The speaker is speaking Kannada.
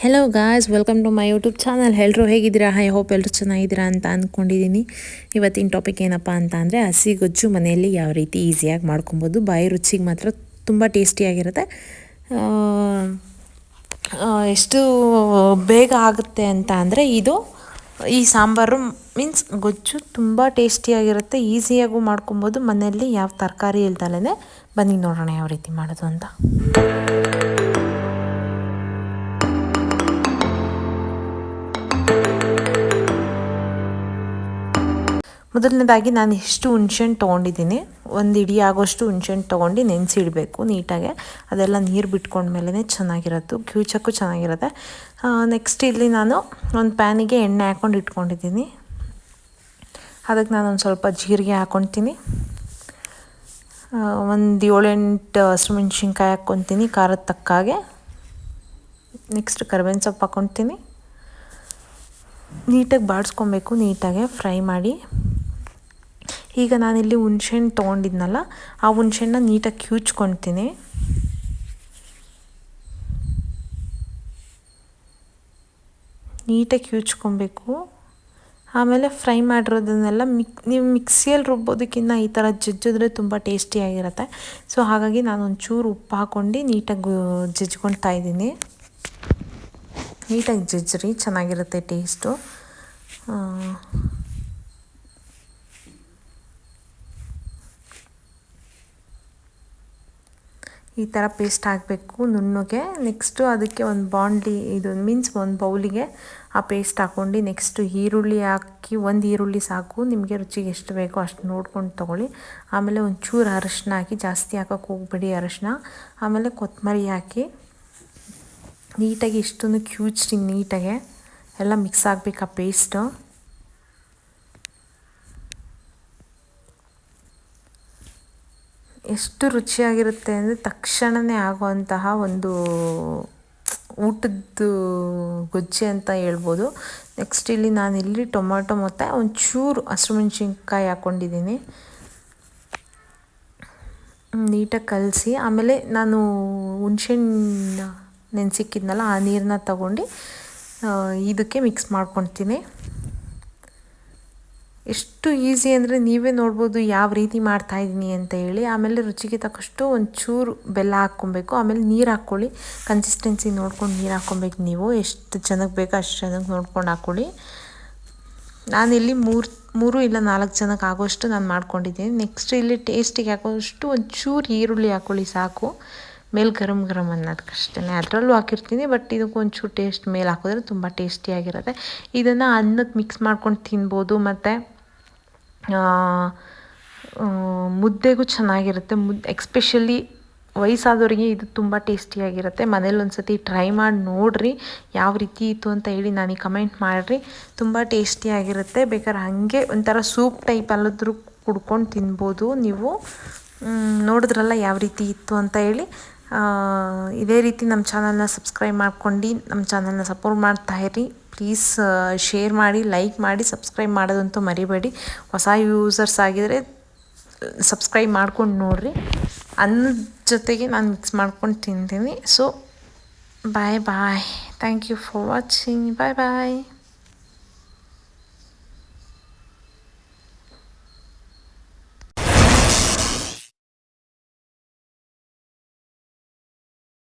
Hello guys welcome to my YouTube channel ಎಲ್ಲರೂ ಹೇಗಿದ್ದೀರಾ? ಐ ಹೋಪ್ ಎಲ್ಲರೂ ಚೆನ್ನಾಗಿದ್ದೀರಾ ಅಂತ ಅಂದ್ಕೊಂಡಿದ್ದೀನಿ ಇವತ್ತಿನ ಟಾಪಿಕ್ ಏನಪ್ಪ ಅಂತ ಅಂದರೆ ಹಸಿ ಗೊಜ್ಜು ಮನೆಯಲ್ಲಿ ಯಾವ ರೀತಿ ಈಸಿಯಾಗಿ ಮಾಡ್ಕೊಬೋದು. ಬಾಯಿ ರುಚಿಗೆ ಮಾತ್ರ ತುಂಬ ಟೇಸ್ಟಿಯಾಗಿರುತ್ತೆ ಎಷ್ಟು ಬೇಗ ಆಗುತ್ತೆ ಅಂತ ಅಂದರೆ ಇದು ಈ ಸಾಂಬಾರು ಮೀನ್ಸ್ ಗೊಜ್ಜು ತುಂಬ ಟೇಸ್ಟಿಯಾಗಿರುತ್ತೆ ಈಸಿಯಾಗೂ ಮಾಡ್ಕೊಬೋದು. ಮನೆಯಲ್ಲಿ ಯಾವ ತರಕಾರಿ ಇಲ್ದಲೇ ಬನ್ನಿ ನೋಡೋಣ ಯಾವ ರೀತಿ ಮಾಡೋದು ಅಂತ. ಮೊದಲನೇದಾಗಿ ನಾನು ಎಷ್ಟು ಹುಣ್ಸೆಹಣ್ಣು ತೊಗೊಂಡಿದ್ದೀನಿ. ಒಂದು ಇಡೀ ಆಗೋಷ್ಟು ಹುಣ್ಸೆಹಣ್ಣು ತೊಗೊಂಡು ನೆನೆಸಿಡಬೇಕು ನೀಟಾಗೆ. ಅದೆಲ್ಲ ನೀರು ಬಿಟ್ಕೊಂಡ್ಮೇಲೆ ಚೆನ್ನಾಗಿರೋದು ಕ್ಯೂಚಕ್ಕೂ ಚೆನ್ನಾಗಿರುತ್ತೆ. ನೆಕ್ಸ್ಟ್ ಇಲ್ಲಿ ನಾನು ಒಂದು ಪ್ಯಾನಿಗೆ ಎಣ್ಣೆ ಹಾಕ್ಕೊಂಡು ಇಟ್ಕೊಂಡಿದ್ದೀನಿ. ಅದಕ್ಕೆ ನಾನು ಒಂದು ಸ್ವಲ್ಪ ಜೀರಿಗೆ ಹಾಕ್ಕೊತೀನಿ ಒಂದು ಏಳೆಂಟು ಹಸಿಮೆಣ್ಸಿನ್ಕಾಯಿ ಹಾಕ್ಕೊತೀನಿ ಖಾರದ ತಕ್ಕಾಗೆ. ನೆಕ್ಸ್ಟ್ ಕರಿಬೇವಿನ ಸೊಪ್ಪು ಹಾಕ್ಕೊತೀನಿ ನೀಟಾಗಿ ಬಾಡಿಸ್ಕೊಬೇಕು, ನೀಟಾಗೆ ಫ್ರೈ ಮಾಡಿ. ಈಗ ನಾನಿಲ್ಲಿ ಹುಣ್ಸೆಹಣ್ಣು ತೊಗೊಂಡಿದ್ನಲ್ಲ, ಆ ಹುಣ್ಸೆಹಣ್ಣ ನೀಟಾಗಿ ಕ್ಯೂಚ್ಕೊತೀನಿ ನೀಟಾಗಿ ಕ್ಯೂಚ್ಕೊಬೇಕು. ಆಮೇಲೆ ಫ್ರೈ ಮಾಡಿರೋದನ್ನೆಲ್ಲ ಮಿಕ್, ನೀವು ಮಿಕ್ಸಿಯಲ್ಲಿ ರುಬ್ಬೋದಕ್ಕಿಂತ ಈ ಥರ ಜಜ್ಜಿದ್ರೆ ತುಂಬ ಟೇಸ್ಟಿಯಾಗಿರುತ್ತೆ ಸೊ, ಹಾಗಾಗಿ ನಾನು ಒಂಚೂರು ಉಪ್ಪು ಹಾಕ್ಕೊಂಡು ನೀಟಾಗಿ ಜಜ್ಕೊಳ್ತಾ ಇದ್ದೀನಿ. ನೀಟಾಗಿ ಜಜ್ಜಿರಿ, ಚೆನ್ನಾಗಿರುತ್ತೆ ಟೇಸ್ಟು. ಈ ಥರ ಪೇಸ್ಟ್ ಹಾಕಬೇಕು, ನುಣ್ಣಗೆ. ನೆಕ್ಸ್ಟು ಅದಕ್ಕೆ ಒಂದು ಬಾಂಡ್ಲಿ, ಇದು ಮೀನ್ಸ್ ಒಂದು ಬೌಲಿಗೆ ಆ ಪೇಸ್ಟ್ ಹಾಕ್ಕೊಂಡು ನೆಕ್ಸ್ಟು ಈರುಳ್ಳಿ ಹಾಕಿ, ಒಂದು ಈರುಳ್ಳಿ ಸಾಕು. ನಿಮಗೆ ರುಚಿಗೆ ಎಷ್ಟು ಬೇಕೋ ಅಷ್ಟು ನೋಡ್ಕೊಂಡು ತೊಗೊಳ್ಳಿ. ಆಮೇಲೆ ಒಂಚೂರು ಅರಶಿನ ಹಾಕಿ, ಜಾಸ್ತಿ ಹಾಕೋಕೆ ಹೋಗ್ಬೇಡಿ ಅರಶಿನ. ಆಮೇಲೆ ಕೊತ್ತಂಬರಿ ಹಾಕಿ, ನೀಟಾಗಿ ಇಷ್ಟೊಂದು ಕ್ಯೂಚ್ರಿ ನೀಟಾಗೆ. ಎಲ್ಲ ಮಿಕ್ಸ್ ಆಗಬೇಕು ಆ ಪೇಸ್ಟು ಎಷ್ಟು ರುಚಿಯಾಗಿರುತ್ತೆ ಅಂದರೆ ತಕ್ಷಣವೇ ಆಗುವಂತಹ ಒಂದು ಊಟದ್ದು ಗೊಜ್ಜೆ ಅಂತ ಹೇಳ್ಬೋದು. ನೆಕ್ಸ್ಟ್ ಇಲ್ಲಿ ನಾನು ಇಲ್ಲಿ ಟೊಮ್ಯಾಟೊ ಮತ್ತು ಒಂಚೂರು ಹಸಿಮೆಣ್ಸಿನ್ಕಾಯಿ ಹಾಕ್ಕೊಂಡಿದ್ದೀನಿ ನೀಟಾಗಿ ಕಲಸಿ, ಆಮೇಲೆ ನಾನು ಹುಣ್ಸೆಹಣ್ಣು ನೆನೆಸಿಕ್ಕಿದ್ನಲ್ಲ, ಆ ನೀರನ್ನ ತಗೊಂಡು ಇದಕ್ಕೆ ಮಿಕ್ಸ್ ಮಾಡ್ಕೊತೀನಿ ಎಷ್ಟು ಈಸಿ ಅಂದರೆ ನೀವೇ ನೋಡ್ಬೋದು ಯಾವ ರೀತಿ ಮಾಡ್ತಾಯಿದ್ದೀನಿ ಅಂತ ಹೇಳಿ. ಆಮೇಲೆ ರುಚಿಗೆ ತಕ್ಕಷ್ಟು ಒಂಚೂರು ಬೆಲ್ಲ ಹಾಕ್ಕೊಬೇಕು. ಆಮೇಲೆ ನೀರು ಹಾಕ್ಕೊಳ್ಳಿ. ಕನ್ಸಿಸ್ಟೆನ್ಸಿ ನೋಡ್ಕೊಂಡು ನೀರು ಹಾಕ್ಕೊಬೇಕು ನೀವು. ಎಷ್ಟು ಜನಕ್ಕೆ ಬೇಕೋ ಅಷ್ಟು ಜನಕ್ಕೆ ನೋಡ್ಕೊಂಡು ಹಾಕ್ಕೊಳ್ಳಿ. ನಾನಿಲ್ಲಿ ಮೂರು ಮೂರು ಇಲ್ಲ ನಾಲ್ಕು ಜನಕ್ಕೆ ಆಗೋಷ್ಟು ನಾನು ಮಾಡ್ಕೊಂಡಿದ್ದೀನಿ. ನೆಕ್ಸ್ಟ್ ಇಲ್ಲಿ ಟೇಸ್ಟಿಗೆ ಹಾಕೋಷ್ಟು ಒಂಚೂರು ಈರುಳ್ಳಿ ಹಾಕ್ಕೊಳ್ಳಿ ಸಾಕು. ಮೇಲೆ ಗರಂ ಗರಂ ಅನ್ನೋದಕ್ಕಷ್ಟೇ ಅದರಲ್ಲೂ ಹಾಕಿರ್ತೀನಿ ಬಟ್ ಇದಕ್ಕೆ ಒಂಚೂರು ಟೇಸ್ಟ್ ಮೇಲೆ ಹಾಕಿದ್ರೆ ತುಂಬ ಟೇಸ್ಟಿಯಾಗಿರುತ್ತೆ ಇದನ್ನು ಅನ್ನಕ್ಕೆ ಮಿಕ್ಸ್ ಮಾಡ್ಕೊಂಡು ತಿನ್ಬೋದು, ಮತ್ತು ಮುದ್ದೆಗೂ ಚೆನ್ನಾಗಿರುತ್ತೆ. ಮುದ್ದೆ ಎಕ್ಸ್ಪೆಷಲಿ ವಯಸ್ಸಾದವರಿಗೆ ಇದು ತುಂಬ ಟೇಸ್ಟಿಯಾಗಿರುತ್ತೆ ಮನೇಲಿ ಒಂದು ಸತಿ ಟ್ರೈ ಮಾಡಿ ನೋಡಿರಿ ಯಾವ ರೀತಿ ಇತ್ತು ಅಂತ ಹೇಳಿ ನನಗೆ ಕಮೆಂಟ್ ಮಾಡಿರಿ. ತುಂಬ ಟೇಸ್ಟಿಯಾಗಿರುತ್ತೆ ಬೇಕಾದ್ರೆ ಹಾಗೆ ಒಂಥರ ಸೂಪ್ ಟೈಪ್ ಅಲ್ಲದ್ರೂ ಕುಡ್ಕೊಂಡು ತಿನ್ಬೋದು ನೀವು. ನೋಡಿದ್ರಲ್ಲ ಯಾವ ರೀತಿ ಇತ್ತು ಅಂತ ಹೇಳಿ. ಇದೇ ರೀತಿ ನಮ್ಮ ಚಾನಲ್ನ ಸಬ್ಸ್ಕ್ರೈಬ್ ಮಾಡ್ಕೊಂಡು ನಮ್ಮ ಚಾನಲ್ನ ಸಪೋರ್ಟ್ ಮಾಡ್ತಾಯಿರಿ ಪ್ಲೀಸ್ ಶೇರ್ ಮಾಡಿ ಲೈಕ್ ಮಾಡಿ ಸಬ್ಸ್ಕ್ರೈಬ್ ಮಾಡೋದಂತೂ ಮರಿಬೇಡಿ. ಹೊಸ ಯೂಸರ್ಸ್ ಆಗಿದರೆ ಸಬ್ಸ್ಕ್ರೈಬ್ ಮಾಡ್ಕೊಂಡು ನೋಡಿರಿ. ಅನ್ನ ಜೊತೆಗೆ ನಾನು ಮಿಕ್ಸ್ ಮಾಡ್ಕೊಂಡು ತಿಂತೀನಿ. So bye bye thank you for watching bye bye